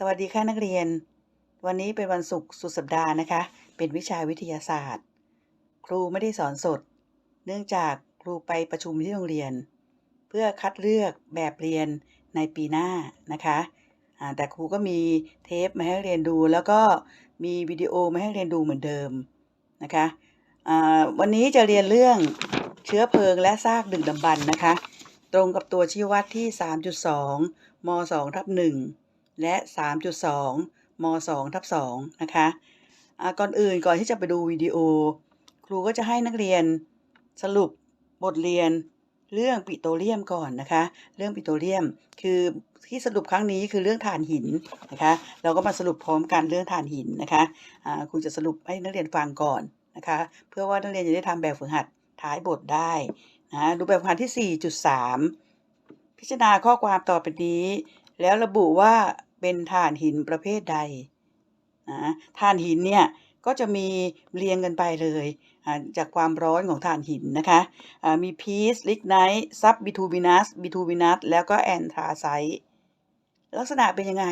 สวัสดีค่ะนักเรียน วันนี้เป็นวันศุกร์สุดสัปดาห์นะคะ เป็นวิชาวิทยาศาสตร์ ครูไม่ได้สอนสด เนื่องจากครูไปประชุมที่โรงเรียน เพื่อคัดเลือกแบบเรียนในปีหน้านะคะแต่ครูก็มีเทปมาให้เรียนดู แล้วก็มีวิดีโอมาให้เรียนดูเหมือนเดิมนะคะวันนี้จะเรียนเรื่องเชื้อเพลิงและซากดึกดำบรรพ์นะคะ ตรงกับตัวชี้วัดที่ 3.2ม2ทับ1 และ 3.2 ม 2ทับ2นะคะอ่าก่อนอื่นก่อนที่จะไปดูวิดีโอ ครูก็จะให้นักเรียนสรุปบทเรียนเรื่องปิโตรเลียมก่อนนะคะ เรื่องปิโตรเลียมคือที่สรุปครั้งนี้คือเรื่องถ่านหินนะคะ เราก็มาสรุปพร้อมกันเรื่องถ่านหินนะคะอ่าครูจะสรุปให้นักเรียนฟังก่อนนะคะ เพื่อว่านักเรียนจะได้ทำแบบฝึกหัดท้ายบทได้นะดูแบบฝึกหัดที่ 4.3 พิจารณาข้อความต่อไปนี้ แล้วระบุว่า เป็นถ่านหินประเภทใดนะถ่านหินเนี่ยก็จะมีเรียงกันไปเลยจากความร้อนของถ่านหินนะคะมีพีซลิกไนท์ซับบิทูบินัสบิทูบินัสแล้วก็แอนทราไซต์ลักษณะเป็นยังไง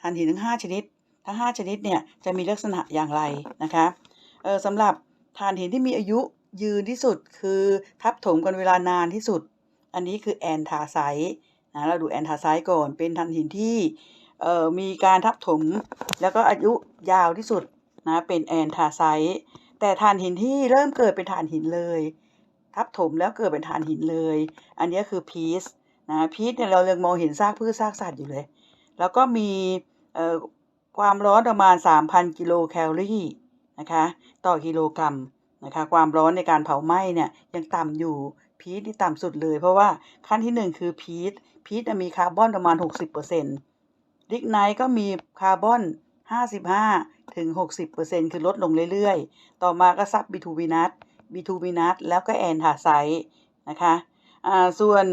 ถ่านหินทั้ง 5 ชนิด ทั้ง 5 ชนิดเนี่ยจะมีลักษณะอย่างไรนะคะสำหรับถ่านหินที่มีอายุยืนที่สุดคือทับถมกันเวลานานที่สุด อันนี้คือแอนทาไซต์นะเราดูแอนทาไซต์ก่อนเป็นถ่านหินที่ เอ่อมีการทับถมแล้วก็อายุยาวที่สุดนะเป็นแอนทาไซต์แต่ถ่านหินที่เริ่มเกิดเป็นถ่านหินเลย ทับถมแล้วเกิดเป็นถ่านหินเลย อันนี้คือพีซนะพีซเนี่ยเรายังมองเห็นซากพืชซากสัตว์อยู่เลย แล้วก็มีเอ่อความร้อนประมาณ 3,000 กิโลแคลอรี่นะคะต่อกิโลกรัมนะคะความร้อนในการเผาไหม้เนี่ยยังต่ำอยู่พีซนี่ต่ำสุดเลย เพราะว่าขั้นที่ 1 คือพีซพีซมีคาร์บอนประมาณ 60% ลิกไนท์ก็มีคาร์บอน 55 ถึง 60%คือลดลงเรื่อยๆ ต่อมาก็ซับบิทูบินัสบิทูบินัสแล้วก็แอนทาไซต์นะคะอ่าส่วน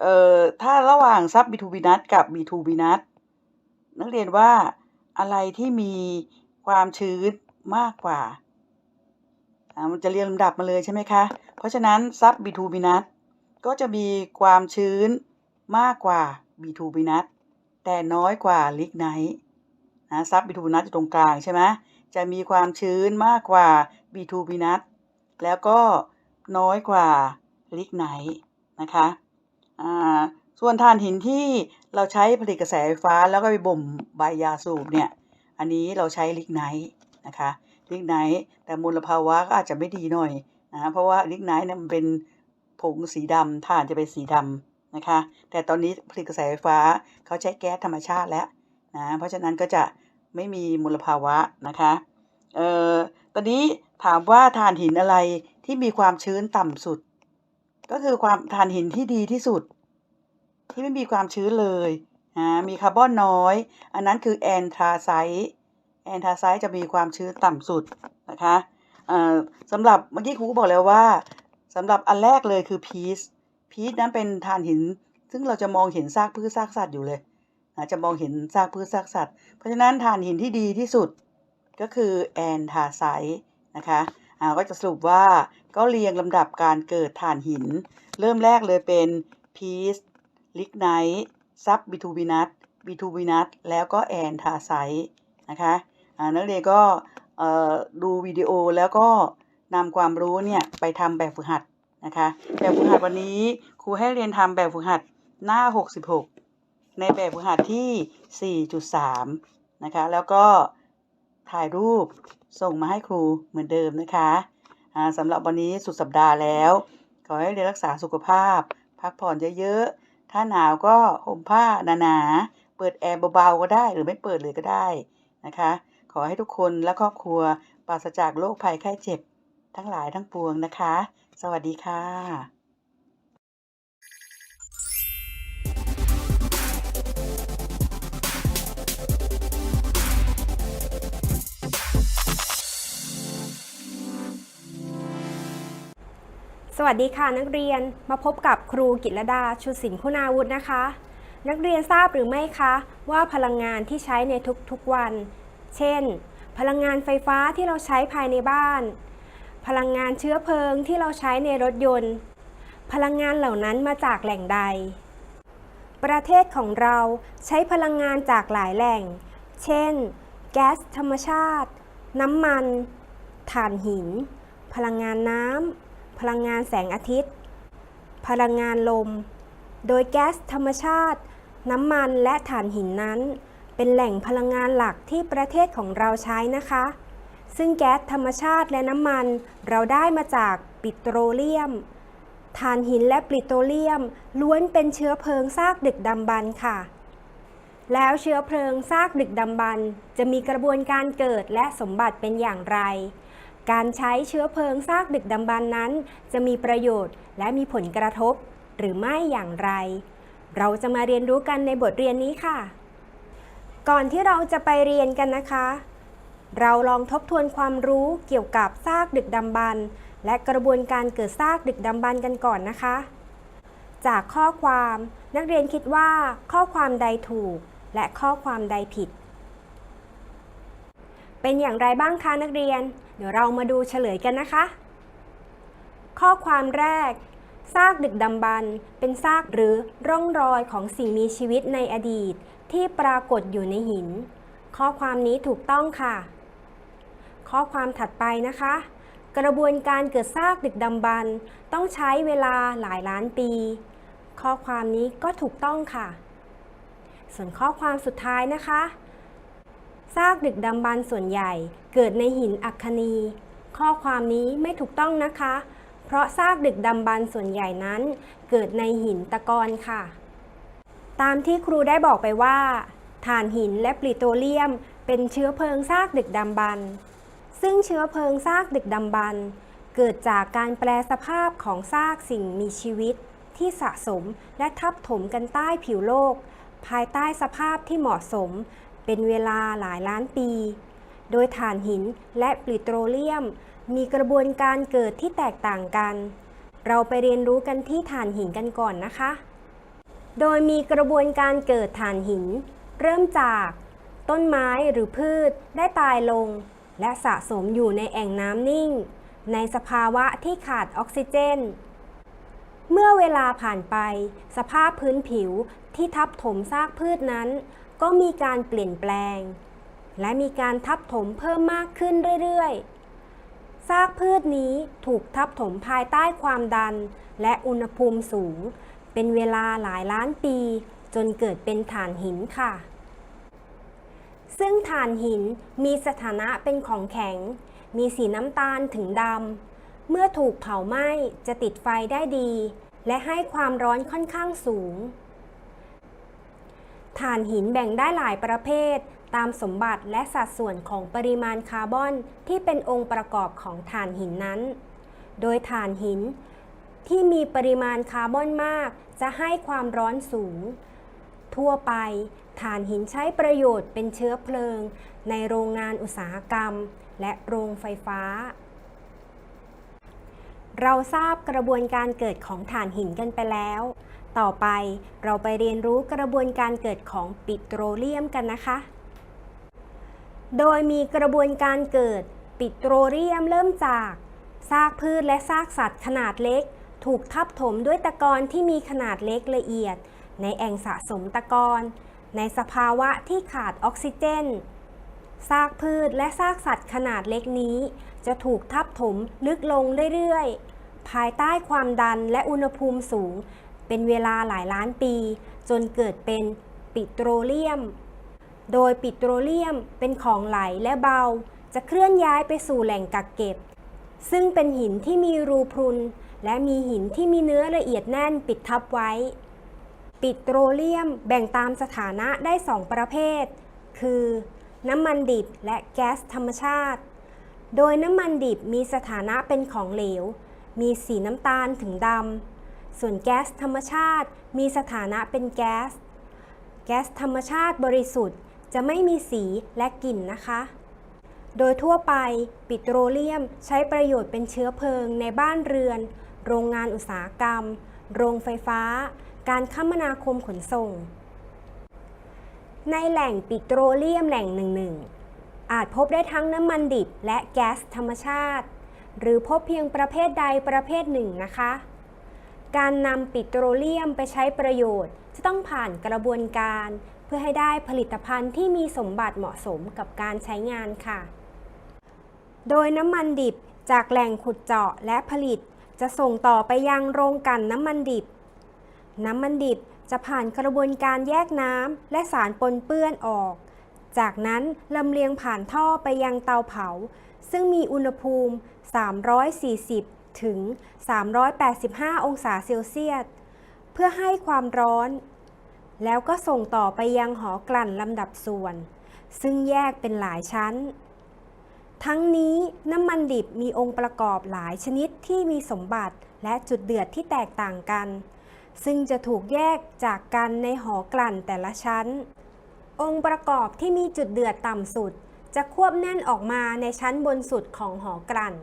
เอ่อถ้าระหว่างซับบิทูบินัสกับบิทูบินัสนักเรียนว่าอะไรที่มีความชื้นมากกว่าอ่ามันจะเรียงลำดับมาเลยใช่ไหมคะ เพราะฉะนั้นซับบิทูบินัสก็จะมีความชื้นมากกว่าบิทูบินัส แต่น้อยกว่าลิกไนท์นะซับบิทูบินัสอยู่ตรงกลางใช่ไหมจะมีความชื้นมากกว่าบิทูบินัสแล้วก็น้อยกว่าลิกไนท์นะคะอ่าส่วนถ่านหินที่เราใช้ผลิตกระแสไฟฟ้าแล้วก็ไปบ่มใบยาสูบเนี่ยอันนี้เราใช้ลิกไนท์นะคะลิกไนท์แต่มลภาวะก็อาจจะไม่ดีหน่อยนะเพราะว่าลิกไนท์เนี่ยมันเป็นผงสีดำถ่านจะเป็นสีดำ นะคะ แต่ตอนนี้ผลิตกระแสไฟฟ้าเขาใช้แก๊สธรรมชาติแล้วนะเพราะฉะนั้นก็จะไม่มีมลภาวะนะคะเอ่อตอนนี้ถามว่าถ่านหินอะไรที่มีความชื้นต่ำสุด ก็คือความถ่านหินที่ดีที่สุด ที่ไม่มีความชื้นเลยนะมีคาร์บอนน้อย อันนั้นคือแอนทราไซต์แอนทราไซต์จะมีความชื้นต่ำสุดนะคะเอ่อสำหรับเมื่อกี้ครูก็บอกแล้วว่าสำหรับอันแรกเลยคือพีซ พีซนั้นเป็นถ่านหิน ซึ่งเราจะมองเห็นซากพืชซากสัตว์อยู่เลยนะจะมองเห็นซากพืชซากสัตว์ เพราะฉะนั้นถ่านหินที่ดีที่สุดก็คือแอนทาไซต์นะคะอ่าก็จะสรุปว่าก็เรียงลำดับการเกิดถ่านหิน เริ่มแรกเลยเป็นพีซลิกไนท์ซับบิทูบินัสบิทูบินัสแล้วก็แอนทาไซต์นะคะอ่านักเรียนก็เออดูวิดีโอแล้วก็นำความรู้เนี่ยไปทำแบบฝึกหัด นะคะแบบฝึกหัดวันนี้ครูให้เรียนทำแบบฝึกหัดหน้า 66 ในแบบฝึกหัดที่ 4.3 นะคะ แล้วก็ถ่ายรูปส่งมาให้ครูเหมือนเดิมนะคะอ่าสำหรับวันนี้สุดสัปดาห์แล้ว ขอให้เรียนรักษาสุขภาพ พักผ่อนเยอะๆ ถ้าหนาวก็ห่มผ้าหนาๆ เปิดแอร์เบาๆ ก็ได้หรือไม่เปิดเลยก็ได้นะคะ ขอให้ทุกคนและครอบครัวปราศจากโรคภัยไข้เจ็บ ทั้งหลายทั้งปวงนะคะ สวัสดีค่ะสวัสดีค่ะนักเรียนมาพบกับครูกิตรดาชุดสินคุณาวุฒินะคะ นักเรียนทราบหรือไม่คะ ว่าพลังงานที่ใช้ในทุกๆวัน เช่น พลังงานไฟฟ้าที่เราใช้ภายในบ้าน พลังงานเชื้อเพลิงที่เราใช้ในรถยนต์ พลังงานเหล่านั้นมาจากแหล่งใด ประเทศของเราใช้พลังงานจากหลายแหล่ง เช่น แก๊สธรรมชาติ น้ำมัน ถ่านหิน พลังงานน้ำ พลังงานแสงอาทิตย์ พลังงานลม โดยแก๊สธรรมชาติ น้ำมันและถ่านหินนั้น เป็นแหล่งพลังงานหลักที่ประเทศของเราใช้นะคะ ซึ่งแก๊สธรรมชาติและน้ำมัน เราได้มาจากปิโตรเลียมถ่านหินและปิโตรเลียม ล้วนเป็นเชื้อเพลิงซากดึกดำบรรพ์ค่ะ แล้วเชื้อเพลิงซากดึกดำบรรพ์จะมีกระบวนการเกิดและสมบัติเป็นอย่างไร การใช้เชื้อเพลิงซากดึกดำบรรพ์นั้น จะมีประโยชน์และมีผลกระทบ หรือไม่อย่างไร เราจะมาเรียนรู้กันในบทเรียนนี้ค่ะ ก่อนที่เราจะไปเรียนกันนะคะ เราลองทบทวนความรู้เกี่ยวกับซากดึกดำบรรพ์และกระบวนการเกิดซากดึกดำบรรพ์กันก่อนนะคะ จากข้อความนักเรียนคิดว่าข้อความใดถูก และข้อความใดผิด เป็นอย่างไรบ้างคะนักเรียน เดี๋ยวเรามาดูเฉลยกันนะคะ ข้อความแรกซากดึกดำบรรพ์เป็นซากหรือร่องรอยของสิ่งมีชีวิตในอดีต ที่ปรากฏอยู่ในหิน ข้อความนี้ถูกต้องค่ะ ข้อความถัดไปนะคะ กระบวนการเกิดซากดึกดำบรรพ์ต้องใช้เวลาหลายล้านปี ข้อความนี้ก็ถูกต้องค่ะ ส่วนข้อความสุดท้ายนะคะซากดึกดำบรรพ์ส่วนใหญ่เกิดในหินอัคคนี ข้อความนี้ไม่ถูกต้องนะคะ เพราะซากดึกดำบรรพ์ส่วนใหญ่นั้น เกิดในหินตะกอนค่ะ ตามที่ครูได้บอกไปว่าถ่านหินและปลิโตรเลียม เป็นเชื้อเพลิงซากดึกดำบรรพ์ ซึ่งเชื้อเพลิงซากดึกดำบรรพ์เกิดจากการแปลสภาพของซากสิ่งมีชีวิต ที่สะสมและทับถมกันใต้ผิวโลก ภายใต้สภาพที่เหมาะสม เป็นเวลาหลายล้านปี โดยถ่านหินและปลิโตรเลียม มีกระบวนการเกิดที่แตกต่างกัน เราไปเรียนรู้กันที่ถ่านหินกันก่อนนะคะ โดยมีกระบวนการเกิดถ่านหิน เริ่มจาก ต้นไม้หรือพืชได้ตายลง และสะสมอยู่ในแอ่งน้ำนิ่ง ในสภาวะที่ขาดออกซิเจน เมื่อเวลาผ่านไป สภาพพื้นผิวที่ทับถมซากพืชนั้น ก็มีการเปลี่ยนแปลง และมีการทับถมเพิ่มมากขึ้นเรื่อยๆ ซากพืชนี้ถูกทับถมภายใต้ความดันและอุณหภูมิสูง เป็นเวลาหลายล้านปี จนเกิดเป็นถ่านหินค่ะ ซึ่งถ่านหินมีสถานะเป็นของแข็ง มีสีน้ำตาลถึงดำ เมื่อถูกเผาไหม้จะติดไฟได้ดี และให้ความร้อนค่อนข้างสูง ถ่านหินแบ่งได้หลายประเภท ตามสมบัติและสัดส่วนของปริมาณคาร์บอนที่เป็นองค์ประกอบของถ่านหินนั้น โดยถ่านหินที่มีปริมาณคาร์บอนมากจะให้ความร้อนสูง ทั่วไป ถ่านหินใช้ประโยชน์เป็นเชื้อเพลิง ในโรงงานอุตสาหกรรม และโรงไฟฟ้า เราทราบกระบวนการเกิดของถ่านหินกันไปแล้ว ต่อไปเราไปเรียนรู้กระบวนการเกิดของปิโตรเลียมกันนะคะ โดยมีกระบวนการเกิดปิโตรเลียมเริ่มจากซากพืชและซากสัตว์ขนาดเล็ก ถูกทับถมด้วยตะกอนที่มีขนาดเล็กละเอียด ในแอ่งสะสมตะกอน ในสภาวะที่ขาดออกซิเจน ซากพืชและซากสัตว์ขนาดเล็กนี้ จะถูกทับถมลึกลงเรื่อยๆ ภายใต้ความดันและอุณหภูมิสูง เป็นเวลาหลายล้านปี จนเกิดเป็นปิโตรเลียม โดยปิโตรเลียมเป็นของไหลและเบา จะเคลื่อนย้ายไปสู่แหล่งกักเก็บ ซึ่งเป็นหินที่มีรูพรุน และมีหินที่มีเนื้อละเอียดแน่นปิดทับไว้ ปิโตรเลียมแบ่งตามสถานะได้ 2 ประเภท คือ น้ำมันดิบและแก๊สธรรมชาติ โดยน้ำมันดิบมีสถานะเป็นของเหลว มีสีน้ำตาลถึงดำ ส่วนแก๊สธรรมชาติมีสถานะเป็นแก๊ส แก๊สธรรมชาติบริสุทธิ์จะไม่มีสีและกลิ่นนะคะ โดยทั่วไปปิโตรเลียมใช้ประโยชน์เป็นเชื้อเพลิงในบ้านเรือน โรงงานอุตสาหกรรม โรงไฟฟ้า การคมนาคมขนส่ง ในแหล่งปิโตรเลียมแหล่งหนึ่งหนึ่งอาจพบได้ทั้งน้ำมันดิบและแก๊สธรรมชาติ หรือพบเพียงประเภทใดประเภทหนึ่งนะคะ การนำปิโตรเลียมไปใช้ประโยชน์ จะต้องผ่านกระบวนการ เพื่อให้ได้ผลิตภัณฑ์ที่มีสมบัติเหมาะสมกับการใช้งานค่ะ โดยน้ำมันดิบจากแหล่งขุดเจาะและผลิต จะส่งต่อไปยังโรงกลั่นน้ำมันดิบ น้ำมันดิบจะผ่านกระบวนการแยกน้ำและสารปนเปื้อนออก จากนั้นลำเลียงผ่านท่อไปยังเตาเผา ซึ่งมีอุณหภูมิ 340 ถึง 385 องศาเซลเซียส เพื่อให้ความร้อน แล้วก็ส่งต่อไปยังหอกลั่นลำดับส่วน ซึ่งแยกเป็นหลายชั้น ทั้งนี้น้ำมันดิบมีองค์ประกอบหลายชนิดที่มีสมบัติและจุดเดือดที่แตกต่างกัน ซึ่งจะถูกแยกจากกันในหอกลั่นแต่ละชั้น องค์ประกอบที่มีจุดเดือดต่ำสุด จะควบแน่นออกมาในชั้นบนสุดของหอกลั่น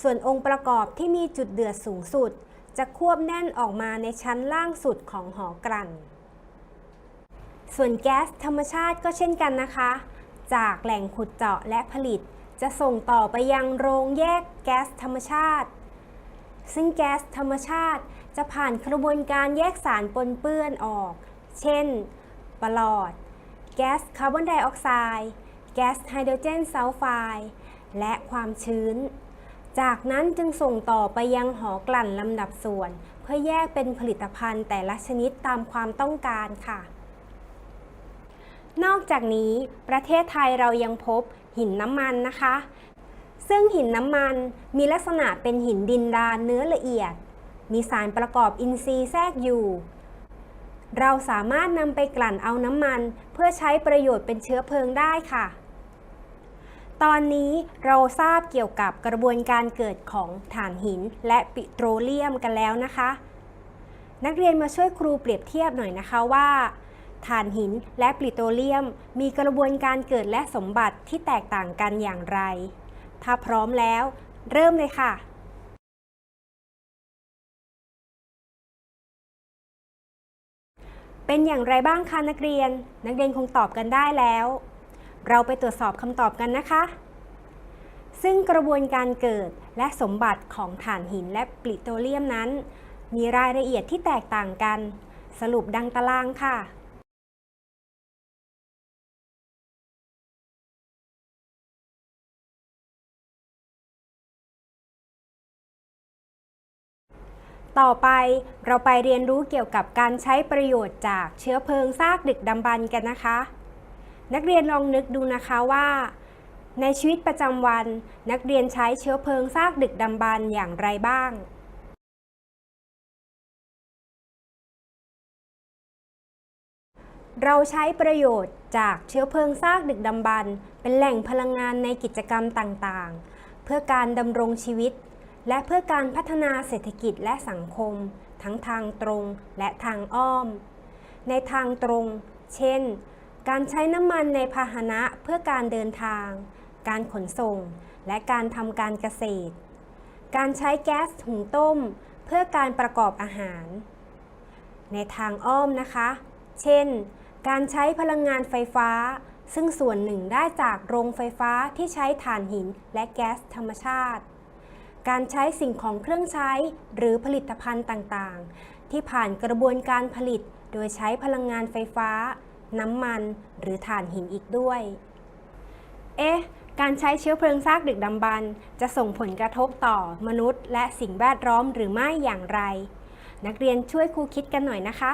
ส่วนองค์ประกอบที่มีจุดเดือดสูงสุด จะควบแน่นออกมาในชั้นล่างสุดของหอกลั่น ส่วนแก๊สธรรมชาติก็เช่นกันนะคะ จากแหล่งขุดเจาะและผลิต จะส่งต่อไปยังโรงแยกแก๊สธรรมชาติ ซึ่งแก๊สธรรมชาติจะผ่านกระบวนการแยกสารปนเปื้อนออก เช่น ปลอด แก๊สคาร์บอนไดออกไซด์ แก๊สไฮโดรเจนซัลไฟด์และความชื้น จากนั้นจึงส่งต่อไปยังหอกลั่นลำดับส่วน เพื่อแยกเป็นผลิตภัณฑ์แต่ละชนิดตามความต้องการค่ะ นอกจากนี้ประเทศไทยเรายังพบหินน้ำมันนะคะ ซึ่งหินน้ำมันมีลักษณะเป็นหินดินดานเนื้อละเอียด มีสารประกอบอินทรีย์แทรกอยู่ เราสามารถนำไปกลั่นเอาน้ำมัน เพื่อใช้ประโยชน์เป็นเชื้อเพลิงได้ค่ะ ตอนนี้เราทราบเกี่ยวกับกระบวนการเกิดของถ่านหินและปิโตรเลียมกันแล้วนะคะ นักเรียนมาช่วยครูเปรียบเทียบหน่อยนะคะว่าถ่านหินและปิโตรเลียม มีกระบวนการเกิดและสมบัติที่แตกต่างกันอย่างไร ถ้าพร้อมแล้ว เริ่มเลยค่ะเป็นอย่างไรบ้างคะนักเรียน นักเรียนคงตอบกันได้แล้ว เราไปตรวจสอบคำตอบกันนะคะ ซึ่งกระบวนการเกิดและสมบัติของถ่านหินและปิโตรเลียมนั้น มีรายละเอียดที่แตกต่างกัน สรุปดังตารางค่ะ ต่อไปเราไปเรียนรู้เกี่ยวกับการใช้ประโยชน์จากเชื้อเพลิงซากดึกดำบรรกันนะคะ นักเรียนลองนึกดูนะคะว่า ในชีวิตประจำวัน นักเรียนใช้เชื้อเพลิงซากดึกดำบรรอย่างไรบ้างเราใช้ประโยชน์จากเชื้อเพลิงซากดึกดำบรรเป็นแหล่งพลังงานในกิจกรรมต่างๆ เพื่อการดำรงชีวิต และเพื่อการพัฒนาเศรษฐกิจและสังคม ทั้งทางตรงและทางอ้อม ในทางตรง เช่น การใช้น้ำมันในพาหนะเพื่อการเดินทาง การขนส่ง และการทำการเกษตร การใช้แก๊สหุงต้ม เพื่อการประกอบอาหาร ในทางอ้อมนะคะ เช่น การใช้พลังงานไฟฟ้าซึ่งส่วนหนึ่งได้จากโรงไฟฟ้าที่ใช้ถ่านหินและแก๊สธรรมชาติ การใช้สิ่งของเครื่องใช้ หรือผลิตภัณฑ์ต่างๆ ที่ผ่านกระบวนการผลิต โดยใช้พลังงานไฟฟ้า น้ำมัน หรือถ่านหินอีกด้วย เอ๊ะ การใช้เชื้อเพลิงซากดึกดำบรรพ์จะส่งผลกระทบต่อมนุษย์ และสิ่งแวดล้อมหรือไม่อย่างไร นักเรียนช่วยครูคิดกันหน่อยนะคะ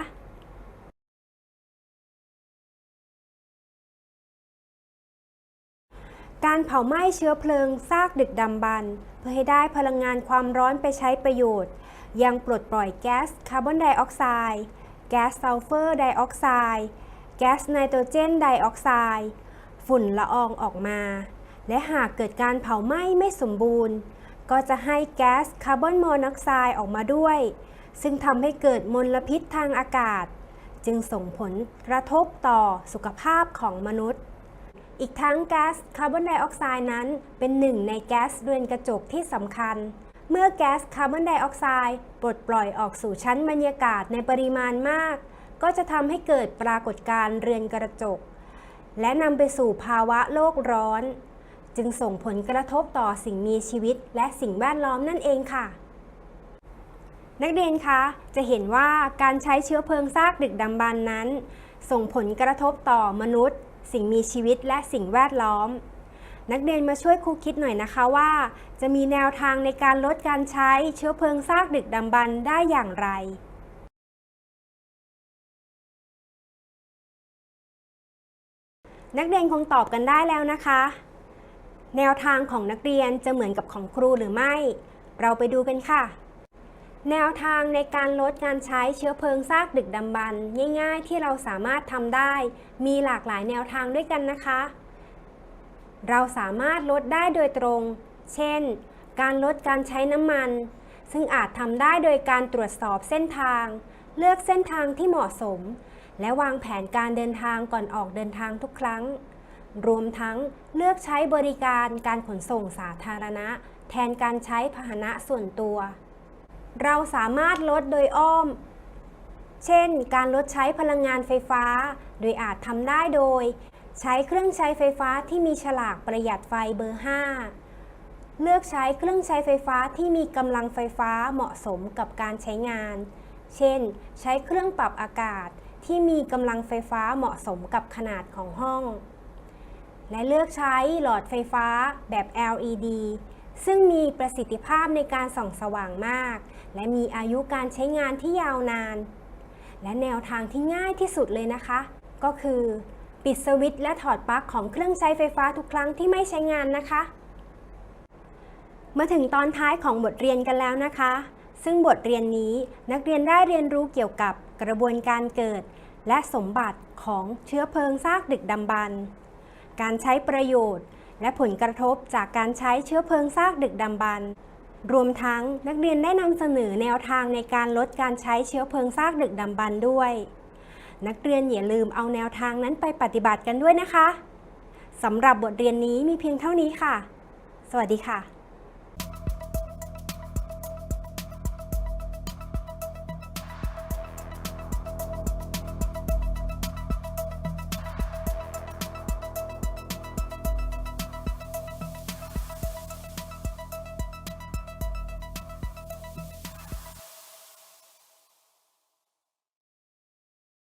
การเผาไหม้เชื้อเพลิงซากดึกดำบรรพ์เพื่อให้ได้พลังงานความร้อนไปใช้ประโยชน์ ยังปลดปล่อยแก๊สคาร์บอนไดออกไซด์แก๊สซัลเฟอร์ไดออกไซด์แก๊สไนโตรเจนไดออกไซด์ฝุ่นละอองออกมา และหากเกิดการเผาไหม้ไม่สมบูรณ์ ก็จะให้แก๊สคาร์บอนมอนอกไซด์ออกมาด้วย ซึ่งทำให้เกิดมลพิษทางอากาศ จึงส่งผลกระทบต่อสุขภาพของมนุษย์ อีกทั้งแก๊สคาร์บอนไดออกไซด์นั้น เป็นหนึ่งในแก๊สเรือนกระจกที่สำคัญ เมื่อแก๊สคาร์บอนไดออกไซด์ปลดปล่อยออกสู่ชั้นบรรยากาศในปริมาณมาก ก็จะทำให้เกิดปรากฏการณ์เรือนกระจก และนำไปสู่ภาวะโลกร้อน จึงส่งผลกระทบต่อสิ่งมีชีวิตและสิ่งแวดล้อมนั่นเองค่ะนักเรียนคะจะเห็นว่าการใช้เชื้อเพลิงซากดึกดำบรรพ์นั้น ส่งผลกระทบต่อมนุษย์ สิ่งมีชีวิตและสิ่งแวดล้อม นักเรียนมาช่วยครูคิดหน่อยนะคะว่า จะมีแนวทางในการลดการใช้เชื้อเพลิงซากดึกดำบรรได้อย่างไรนักเรียนคงตอบกันได้แล้วนะคะ แนวทางของนักเรียนจะเหมือนกับของครูหรือไม่ เราไปดูกันค่ะ แนวทางในการลดการใช้เชื้อเพลิงซากดึกดำบรรพ์ง่ายๆ ที่เราสามารถทำได้ มีหลากหลายแนวทางด้วยกันนะคะ เราสามารถลดได้โดยตรง เช่น การลดการใช้น้ำมัน ซึ่งอาจทำได้โดยการตรวจสอบเส้นทาง เลือกเส้นทางที่เหมาะสม และวางแผนการเดินทางก่อนออกเดินทางทุกครั้ง รวมทั้งเลือกใช้บริการการขนส่งสาธารณะ แทนการใช้พาหนะส่วนตัว เราสามารถลดโดยอ้อม เช่น การลดใช้พลังงานไฟฟ้า โดยอาจทำได้โดย ใช้เครื่องใช้ไฟฟ้าที่มีฉลากประหยัดไฟเบอร์ 5 เลือกใช้เครื่องใช้ไฟฟ้าที่มีกำลังไฟฟ้าเหมาะสมกับการใช้งาน เช่น ใช้เครื่องปรับอากาศที่มีกำลังไฟฟ้าเหมาะสมกับขนาดของห้อง และเลือกใช้หลอดไฟฟ้าแบบ LED ซึ่งมีประสิทธิภาพในการส่องสว่างมาก และมีอายุการใช้งานที่ยาวนาน และแนวทางที่ง่ายที่สุดเลยนะคะ ก็คือ ปิดสวิตช์และถอดปลั๊กของเครื่องใช้ไฟฟ้าทุกครั้งที่ไม่ใช้งานนะคะ มาถึงตอนท้ายของบทเรียนกันแล้วนะคะ ซึ่งบทเรียนนี้นักเรียนได้เรียนรู้เกี่ยวกับกระบวนการเกิด และสมบัติของเชื้อเพลิงซากดึกดำบรรพ์การใช้ประโยชน์ และผลกระทบจากการใช้เชื้อเพลิงซากดึกดำบรรพ์รวมทั้งนักเรียนได้นำเสนอแนวทางในการลดการใช้เชื้อเพลิงซากดึกดำบรรพ์ด้วย นักเรียนอย่าลืมเอาแนวทางนั้นไปปฏิบัติกันด้วยนะคะสำหรับบทเรียนนี้มีเพียงเท่านี้ค่ะ สวัสดีค่ะ